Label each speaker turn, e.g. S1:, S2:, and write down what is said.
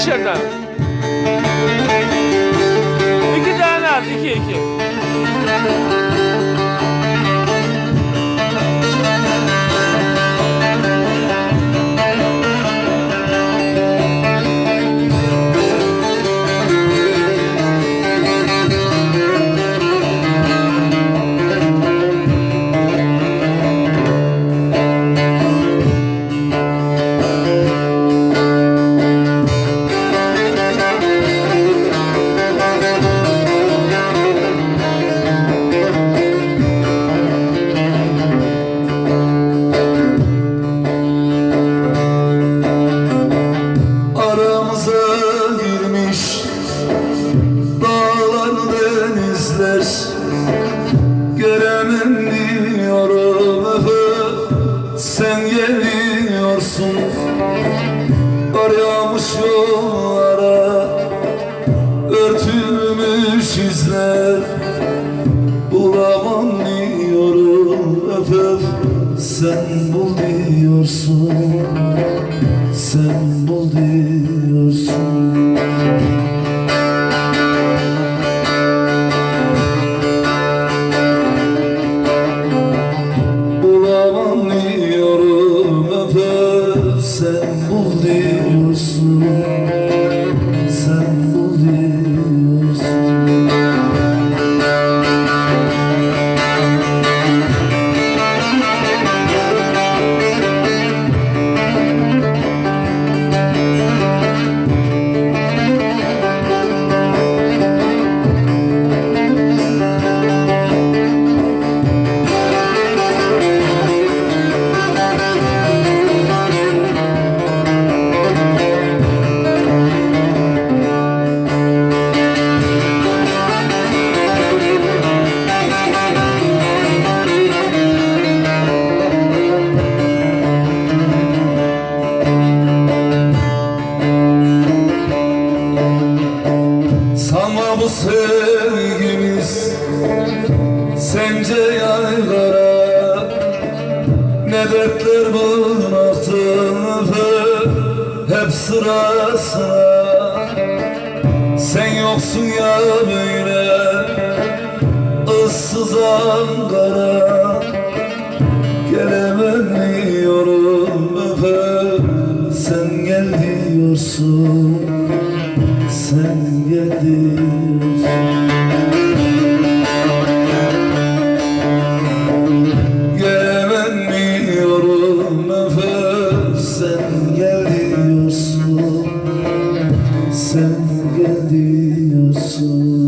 S1: ikişerden. İki tane at, iki iki.
S2: Göremem diyorum sen geliyorsun. Kar yağmış yollara örtülmüş izler. Bulamam diyorum öf sen bul diyorsun. Sen bul diyorsun sen bul sevgimiz. Sence yaylara Ne dertler bıraktın hep sıra sıra. Sen yoksun ya böyle ıssız Ankara. Gelemem diyorum sen gel diyorsun sen gel diyorsun Gelemem diyorum öpe sen gel diyorsun Sen gel diyorsun